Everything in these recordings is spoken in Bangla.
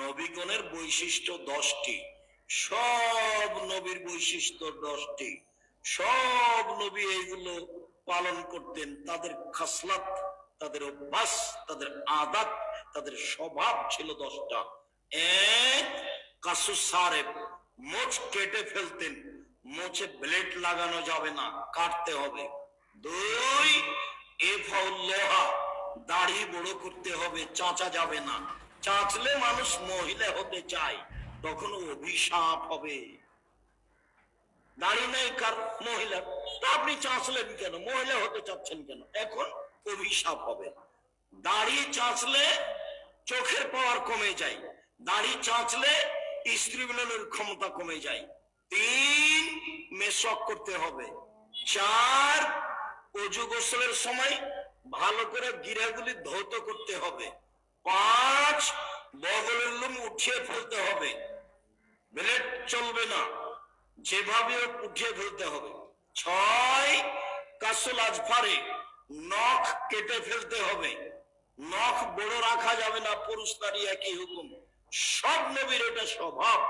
নবীগণের বৈশিষ্ট্য দশটি। সব নবীর বৈশিষ্ট্য দশটি। সব নবী এইগুলো পালন করতেন, তাদের খাসলাত, তাদের অভ্যাস, তাদের আদাত, তাদের স্বভাব ছিল দশটা। এক, কাসু সারেব মোচ কেটে ফেলতেন, মোচে ব্লেড লাগানো যাবে না, কাটতে হবে। দুই এ লোহা দাড়ি বড় করতে হবে, চাচা যাবে না। চাচলে মানুষ মহিলা হতে চায় তখন অভিশাপ হবে। দাড়ি নেই কার, মহিলা। তা আপনি চাচলেন কেন? মহিলা হতে চাচ্ছেন কেন? এখন অভিশাপ হবে। দাড়ি চাচলে চোখের পাওয়ার কমে যায়। দাড়ি চাচলে স্ত্রী মিলনের ক্ষমতা কমে যায়। তিন মেশক করতে হবে। চার, অজু গোসলের সময় ভালো করে গিরাগুলি ধৌত করতে হবে। পাঁচ বগলের লোম উঠিয়ে ফেলতে হবে। ব্লেড চলবে না। যেভাবে উঠিয়ে ফেলতে হবে। ছয় কাসুল আজফারে নখ কেটে ফেলতে হবে। নখ বড় রাখা যাবে না, পুরুষ নারী একই হুকুম। সব নবীর এটা স্বভাব।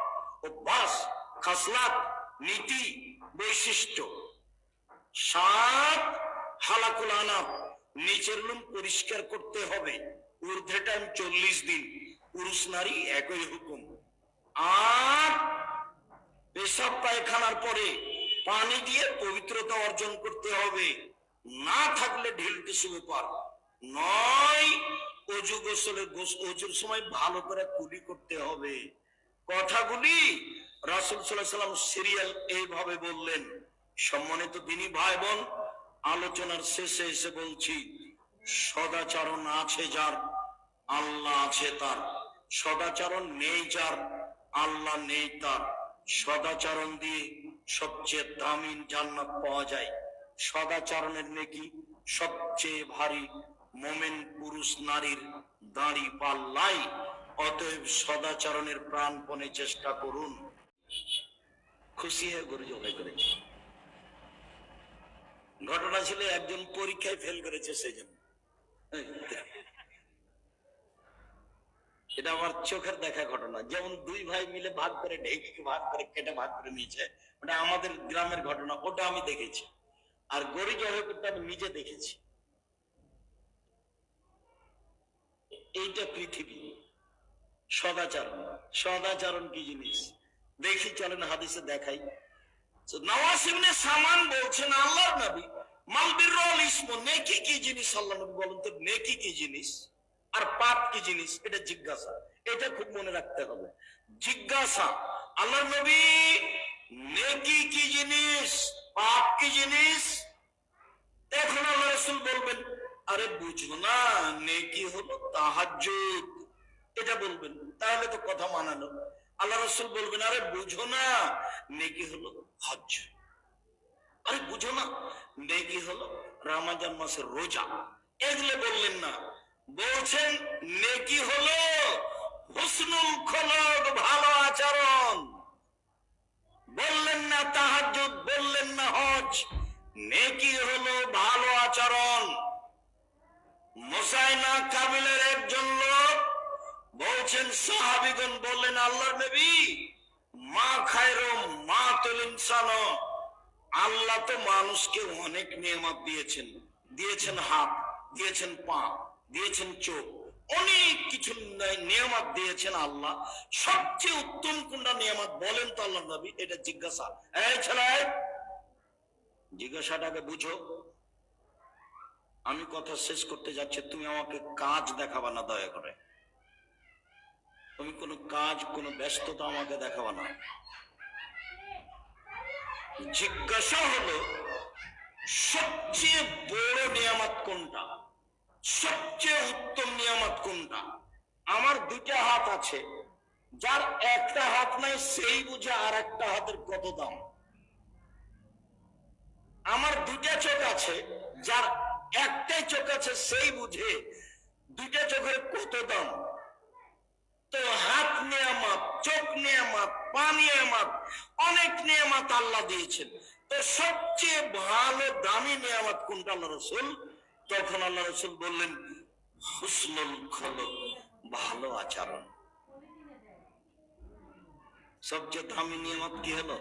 অভ্যাস, খাসলাত, নীতি, বৈশিষ্ট্য। সাত হালাকুল আনাপ নিচের লোম পরিষ্কার করতে হবে। ঊর্ধ্বে টাইম চল্লিশ দিন। পুরুষ নারী একই হুকুম। আট পেশাব পায়খানার পরে পানি দিয়ে পবিত্রতা অর্জন করতে হবে। না থাকলে ঢিলতে শুরু পার নয়, অজু গোসলের গোস- অজুর সময় ভালো করে কুলি করতে হবে। কথাগুলি রাসুল সাল্লাহ সাল্লাম সিরিয়াল এইভাবে বললেন। সম্মানিত দিনী ভাই বোন আলোচনার শেষে এসে বলছি, সদাচরণ আছে যার আল্লাহ আছে তার। সদাচরণ নেই যার, আল্লাহ নেই তার। সদাচরণ দিয়ে সবচেয়ে দামি জান্নাত পাওয়া যায়। সদাচরণের নেকি সবচেয়ে ভারী মোমেন পুরুষ নারীর দাঁড়ি পাল্লাই। অতএব সদাচরণের প্রাণপণে চেষ্টা করুন। খুশি হয়ে গরু জবাই করেছে। ঘটনা ছিল একজন পরীক্ষায় ফেল করেছে সেই জন্য এটা আমার চোখের দেখা ঘটনা। যেমন দুই ভাই মিলে ভাগ করে ঢেকে ভাগ করে কেটে ভাগ করে নিয়েছে, ওটা আমাদের গ্রামের ঘটনা, ওটা আমি দেখেছি। আর গরি করতে আমি নিজে দেখেছি। এইটা পৃথিবী। সদাচরণ। সদাচরণ কি জিনিস? দেখি, চলেন হাদিসে দেখাই। নওয়াজ ইবনে সামান বলছেন, আল্লাহর নবী, মাল বিররুল ইসম, নেকি কি জিনিস? আল্লাহ নবী বলেন তো নেকি কি জিনিস? আর পাপ কি জিনিস? এটা জিজ্ঞাসা। এটা খুব মনে রাখতে হবে। জিজ্ঞাসা, আল্লাহর নবী নেকি কি জিনিস? পাপ কি জিনিস? এখন আল্লাহ রসুল বলবেন, আরে বুঝব না, নেকি হলো তাহাজ্জুদ। এটা বলবেন। তাহলে তো কথা মানানো আল্লাহ রসুল বলবেন, আরে বুঝো না, নেকি হলো হজ আরে বুঝো না, নেকি হলো রামাজান মাসের রোজা। এগুলো বললেন না। বলছেন, নেকি হলো হুসনুল খলক ভালো আচরণ। বললেন না তাহাজ্জুদ, বললেন না হজ, নেকি হলো ভালো আচরণ। মোসাইনা কাবিলের একজন লোক বলছেন, সাহাবিগণ বললেন, আল্লাহর নবী, মা খায়রো, মা তুল ইনসান। আল্লাহ তো মানুষকে অনেক নিয়ামত দিয়েছেন দিয়েছেন হাত, দিয়েছেন পা। দিয়েছেন চোখ। অনেক কিছু নিয়ামত দিয়েছেন আল্লাহ। সবচেয়ে উত্তম কোনটা নিয়ামত বলেন তো আল্লাহ নবী, এটা জিজ্ঞাসা। ছেলে, জিজ্ঞাসাটাকে বুঝো। আমি কথা শেষ করতে যাচ্ছি, তুমি আমাকে কাজ দেখাবা না, দয়া করে। তুমি কোনো কাজ, কোনো ব্যস্ততা আমাকে দেখাবা না। জিজ্ঞাসা হলো, সবচেয়ে বড় নিয়ামত কোনটা? সবচেয়ে উত্তম নিয়ামত কোনটা? আমার দুটা হাত আছে। যার একটা হাত নাই, সেই বুঝে আর একটা হাতের কত দাম? আমার দুটা চোখ আছে, যার একটাই চোখ আছে, সেই বুঝে দুটা চোখের কত দাম? তো হাত নিয়ামত, চোখ নিয়ামত, পা নিয়ামত, অনেক নিয়ামত আল্লাহ দিয়েছেন। তো সবচেয়ে ভালো দামি নিয়ামত কোনটা আল্লাহ রসুল? তখন আল্লাহ রসুল বললেন, হুসনুল খলক, ভালো আচরণ। সবচেয়ে দামি নিয়ামত কি হলো?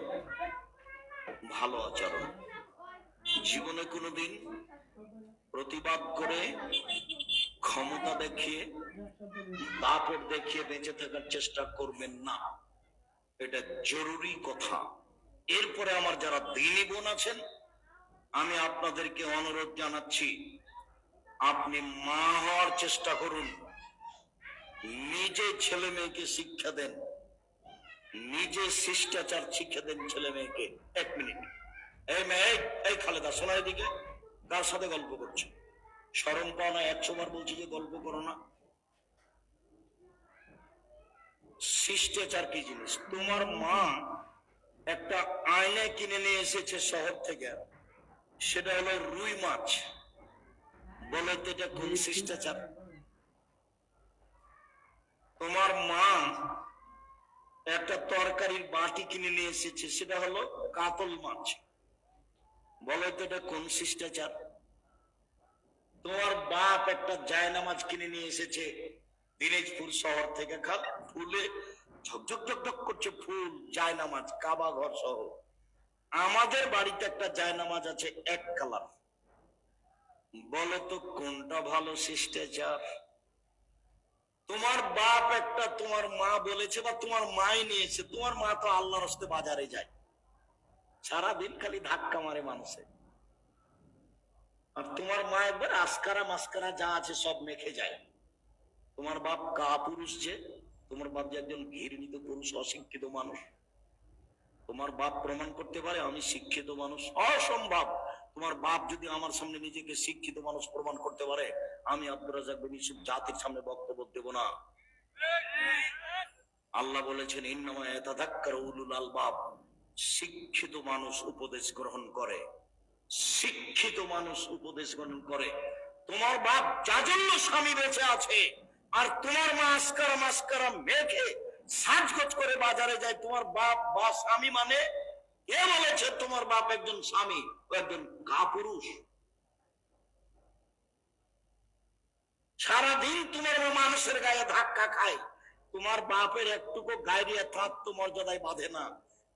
ভালো আচরণ। জীবনে কোনোদিন প্রতিবাদ করে ক্ষমতা দেখিয়ে দাপট দেখিয়ে বেঁচে থাকার চেষ্টা করবেন না। এটা জরুরি কথা। এরপরে আমার যারা দিনী বোন আছেন, আমি আপনাদেরকে অনুরোধ জানাচ্ছি আপনি মা হওয়ার চেষ্টা করুন। নিজে ছেলে মেয়েকে শিক্ষা দেন। নিজে শিষ্টাচার শিক্ষা দেন ছেলে মেয়েকে। এক মিনিট। এই মেয়ে, এই- খালেদা, শোনা এদিকে। কার সাথে গল্প করছ? স্মরণ পাও না একশো বার বলছি যে গল্প করো না। শিষ্টাচার কি জিনিস? তোমার মা একটা আয়না কিনে নিয়ে এসেছে শহর থেকে। সেটা হলো রুই মাছ। বলো তো এটা কোন শিষ্টাচার? তোমার মা একটা তরকারির বাটি কিনে নিয়ে এসেছে, সেটা হলো কাতল মাছ। বলো তো এটা কোন শিষ্টাচার? তোমার বাপ একটা জায়নামাজ কিনে নিয়ে এসেছে, দিনাজপুর শহর থেকে খাল ফুলে ঝকঝক ঝকঝক করছে ফুল, জায়নামাজ কাবা ঘর সহ। আমাদের বাড়িতে একটা জায়নামাজ আছে, এক কালার। বলো তো কোনটা ভালো শিষ্টাচার? তোমার বাপ একটা তোমার মা বলেছে বা তোমার মাই নিয়েছে, তোমার মা তো আল্লাহর হস্তে বাজারে যায়। সারাদিন খালি ধাক্কা মারে মানুষে। আর তোমার মা একবার আসকারা মাস্কারা যা আছে সব মেখে যায়। তোমার বাপ কা পুরুষ যে, তোমার বাপ যে একজন ঘৃণিত পুরুষ, অশিক্ষিত মানুষ। তোমার বাপ প্রমাণ করতে পারে, আমি শিক্ষিত মানুষ। অসম্ভব। তোমার বাপ যদি আমার সামনে নিজেকে শিক্ষিত মানুষ প্রমাণ করতে পারে, আমি আব্দুর রাজাক বিন ইউসুফ জাতির সামনে বক্তব্য দেব না। আল্লাহ বলেছেন উলুল আলবাব। শিক্ষিত মানুষ উপদেশ গ্রহণ করে। শিক্ষিত মানুষ উপদেশ গ্রহণ করে। তোমার বাপ যা জন্য স্বামী বেঁচে আছে, আর তোমার মা আসকারা মাস্কারা মেঘে সাজগোজ করে বাজারে যায়, তোমার বাপ বা স্বামী মানে কে বলেছে, তোমার বাপ একজন স্বামী। ও একজন কাপুরুষ সারাদিন তোমার মানুষের গায়ে ধাক্কা খায়। তোমার বাপের একটুকু গায়ে থাকতো মর্যাদায় বাঁধে না।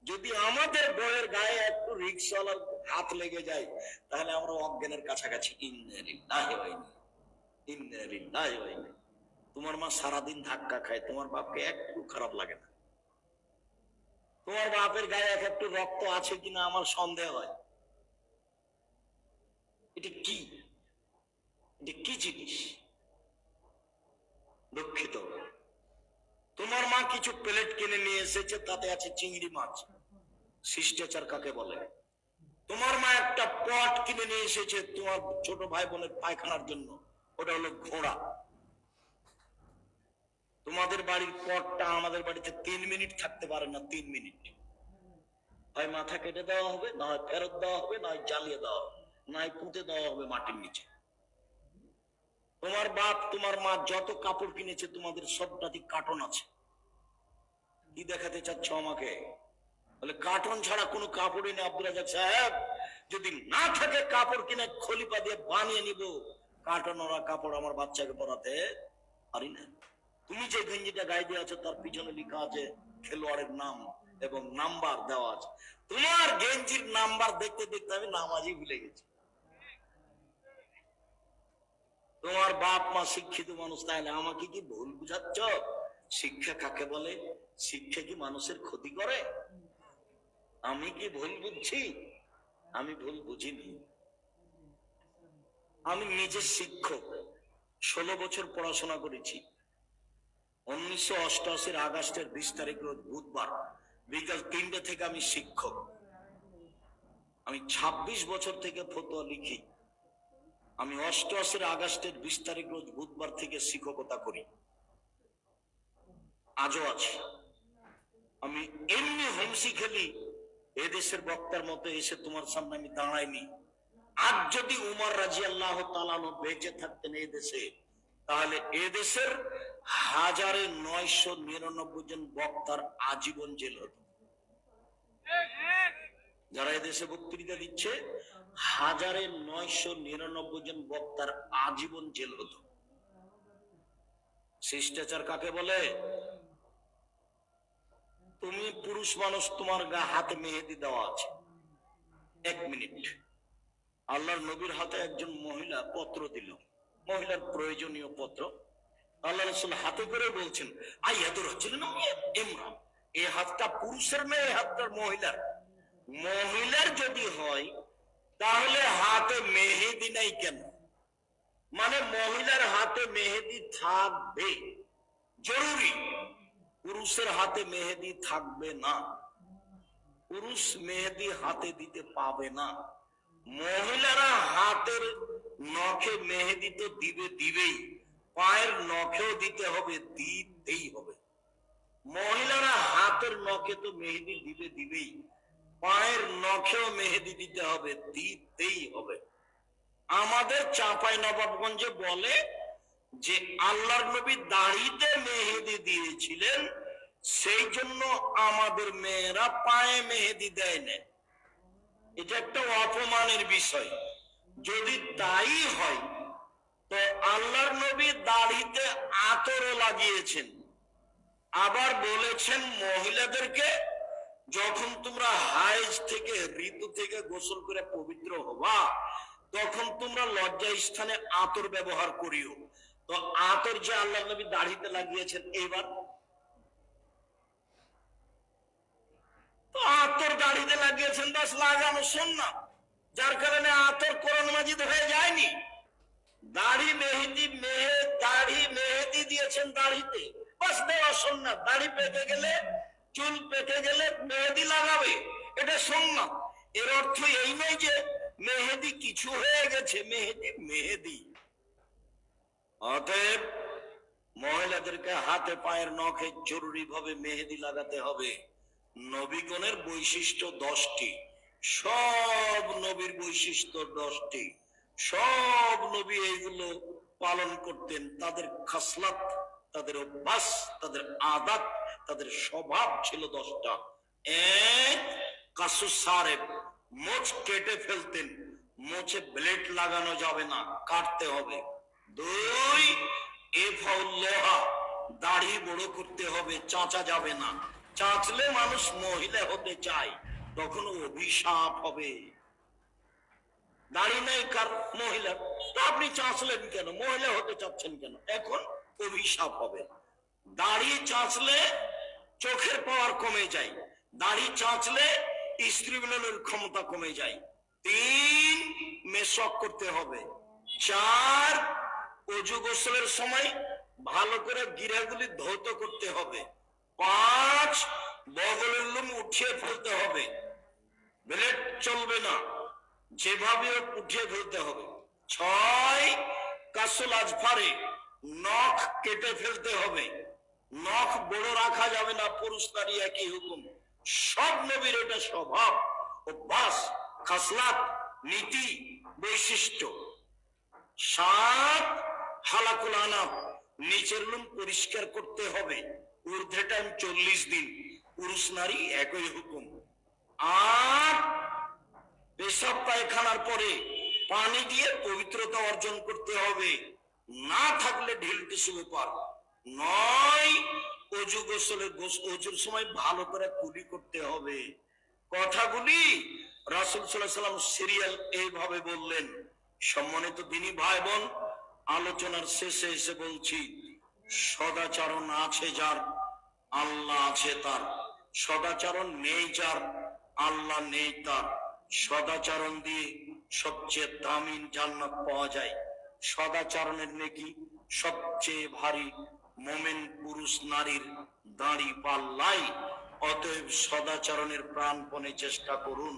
যদি আমাদের বউয়ের গায়ে একটু রিক্সাওয়ালার হাত লেগে যায়, তাহলে আমরা অজ্ঞানের কাছাকাছি। তোমার মা সারাদিন ধাক্কা খায়, তোমার বাপকে একটু খারাপ লাগে না। তোমার বাপের গায়ে এক একটু রক্ত আছে কিনা আমার সন্দেহ হয়। এটা কি? এটা কি জিনিস? দুঃখিত। তোমার মা কিছু প্লেট কিনে নিয়ে এসেছে, তাতে আছে চিংড়ি মাছ। শিষ্টাচার কাকে বলে? তোমার মা একটা পট কিনে নিয়ে এসেছে তোমার ছোট ভাই বোনের পায়খানার জন্য। ওটা হলো ঘোড়া। তোমাদের বাড়ির পটটা আমাদের বাড়িতে তিন মিনিট থাকতে পারে না, তিন মিনিট। হয় মাথা কেটে দেওয়া হবে, না হয় ফেরত দেওয়া হবে, না হয় জ্বালিয়ে দেওয়া হবে। না হয় পুঁতে দেওয়া হবে মাটির নিচে। তোমার বাপ, তোমার মা যত কাপড় কিনেছে, তোমাদের সবটাতে কার্টন আছে। কি দেখাতে চাচ্ছ আমাকে? বলে, কার্টন ছাড়া কোনো কাপড়ই নেই আব্দুল রাজাক সাহেব। যদি না থাকে কাপড় কিনে খলিপা দিয়ে বানিয়ে নিব, কার্টন ওরা কাপড় আমার বাচ্চাকে পরাতে পারি না। তুমি যে গেঞ্জিটা গায়ে দিয়ে আছো, তার পিছনে লেখা আছে খেলোয়াড়ের নাম এবং নাম্বার দেওয়া আছে। তোমার গেঞ্জির নাম্বার দেখতে দেখতে আমি নামাজই ভুলে গেছি। তোমার বাপ মা শিক্ষিত মানুষ, তাহলে আমাকে কি ভুল বুঝাচ্ছ? শিক্ষা কাকে বলে? শিক্ষা কি মানুষের ক্ষতি করে? আমি কি ভুল বুঝছি? আমি ভুল বুঝিনি। আমি নিজে শিক্ষক, ষোলো বছর পড়াশোনা করেছি। উনিশশো অষ্টআশির আগস্টের বিশ তারিখ বুধবার, বিকাল তিনটে থেকে আমি শিক্ষক। আমি ২৬ বছর থেকে ফতোয়া লিখি। আমি অষ্ট অষ্টআশির আগস্টের বিশ তারিখ রোজ বুধবার থেকে শিক্ষকতা করি। আজও আছি। আমি এমনি হোমসি খেলি, এদেশের বক্তার মতো এসে তোমার সামনে আমি দাঁড়াইনি। আজ যদি উমর রাজি আল্লাহ তালানো বেঁচে থাকতেন এই দেশে, তাহলে এদেশের হাজারে নয়শো নিরানব্বই জন বক্তার আজীবন জেল হতো। যারা এদেশে বক্তৃতা দিচ্ছে, হাজারে নয়শো নিরানব্বই জন বক্তার আজীবন জেল হতো শিষ্টাচার কাকে বলে? তুমি পুরুষ মানুষ, তোমার গা হাতে মেহেদি দেওয়া আছে। এক মিনিট। আল্লাহর নবীর হাতে একজন মহিলা পত্র দিল। মহিলার প্রয়োজনীয় পত্র। আল্লাহ রসুল হাতে করে বলছেন, আই এত হচ্ছিলেন ইমরান। এই হাতটা পুরুষের মেয়ে এই হাতটা মহিলার। মহিলার যদি হয়, তাহলে হাতে মেহেদি নাই কেন? মানে মহিলার হাতে মেহেদি থাকবে, জরুরি। পুরুষের হাতে মেহেদি থাকবে না। পুরুষ মেহেদি হাতে দিতে পাবে না। মহিলারা হাতের নখে মেহেদি তো দিবে দিবেই, পায়ের নখেও দিতে হবে, দিতেই হবে। মহিলারা হাতের নখে তো মেহেদি দিবে দিবেই। পায়ের নখেও মেহেদি দিতে হবে, দিতেই হবে। আমাদের চাঁপাই নবাবগঞ্জে বলে যে, আল্লাহর নবী দাড়িতে মেহেদি দিয়েছিলেন, সেই জন্য আমাদের মেয়েরা পায়ে মেহেদি দেয় না এটা একটা অপমানের বিষয়। যদি তাই হয়, তো আল্লাহর নবী দাড়িতে আতরও লাগিয়েছেন। আবার বলেছেন মহিলাদেরকে যখন তোমরা হাইজ থেকে ঋতু থেকে গোসল করে পবিত্র হবা, তখন তোমরা লজ্জা স্থানে আতর ব্যবহার করিও। তো আতর যে আল্লাহ নবী দাড়িতে লাগিয়েছেন, এবার? আতর দাড়িতে লাগিয়েছেন বাস লাগানো শোন না। যার কারণে আতর কোরআন মাজিদ হয়ে যায়নি। দাড়ি মেহেদি, মেহে দাড়ি মেহেদি দিয়েছেন দাড়িতে। বাস দেওয়া শোন না। দাড়ি পেকে গেলে চুল পেকে গেলে মেহেদি লাগাবে, এটা শোন এর অর্থ এই নয় যে মেহেদি কিছু হয়ে গেছে, মেহেদি মেহেদি। অতএব মহিলাদেরকে হাতে পায়ের নখে জরুরি ভাবে মেহেদি লাগাতে হবে। নবীগণের বৈশিষ্ট্য দশটি। সব নবীর বৈশিষ্ট্য দশটি। সব নবী এইগুলো পালন করতেন, তাদের খাসলাত, তাদের অভ্যাস, তাদের আদাত তাদের স্বভাব ছিল দশটা। এক, কাসু সারেব, মোচ কেটে ফেলতেন। মোচে ব্লেড লাগানো যাবে না, কাটতে হবে। দুই লোহা দাড়ি বড় করতে হবে, চাচা যাবে না। চাচলে মানুষ মহিলা হতে চায়, তখন অভিশাপ হবে। দাড়ি নেই কার মহিলা আপনি চাচলেন কেন? মহিলা হতে চাচ্ছেন কেন? এখন অভিশাপ হবে। দাড়ি চাচলে চোখের পাওয়ার কমে যায়, দাড়ি চাঁচলে স্ত্রী মিলনের ক্ষমতা কমে যায়। তিন মেশক করতে হবে। চার, অজু গোসলের সময় ভালো করে গিরাগুলি ধৌত করতে হবে। পাঁচ, বগলের লোম উঠিয়ে ফেলতে হবে। ব্লেড চলবে না, যেভাবে উঠিয়ে ফেলতে হবে। ছয়, কাসুল আজফারে নখ কেটে ফেলতে হবে। নখ বড় রাখা যাবে না, পুরুষ নারী একই হুকুম। সব নবীর এটা স্বভাব। অভ্যাস, খাসলাত, নীতি, বৈশিষ্ট্য। সাত হালাকুল আনাপ নিচের লোম পরিষ্কার করতে হবে। ঊর্ধ্বে টাইম চল্লিশ দিন। পুরুষ নারী একই হুকুম। আট পেশাব পায়খানার পরে পানি দিয়ে পবিত্রতা অর্জন করতে হবে। না থাকলে ঢিল টিসু ব্যাপার নয়, অজু গোসলের গোস- অজুর সময় ভালো করে কুলি করতে হবে। কথাগুলি রাসুল সাল্লাম সিরিয়াল এইভাবে বললেন। সম্মানিত দিনী ভাই বোন আলোচনার শেষে এসে বলছি, সদাচরণ আছে যার, আল্লাহ আছে তার। সদাচরণ নেই যার, আল্লাহ নেই তার। সদাচরণ দিয়ে সবচেয়ে দামি জান্নাত পাওয়া যায়। সদাচরণের নেকি সবচেয়ে ভারী মোমেন পুরুষ নারীর দাঁড়ি পাল্লাই অতএব সদাচরণের প্রাণপণে চেষ্টা করুন।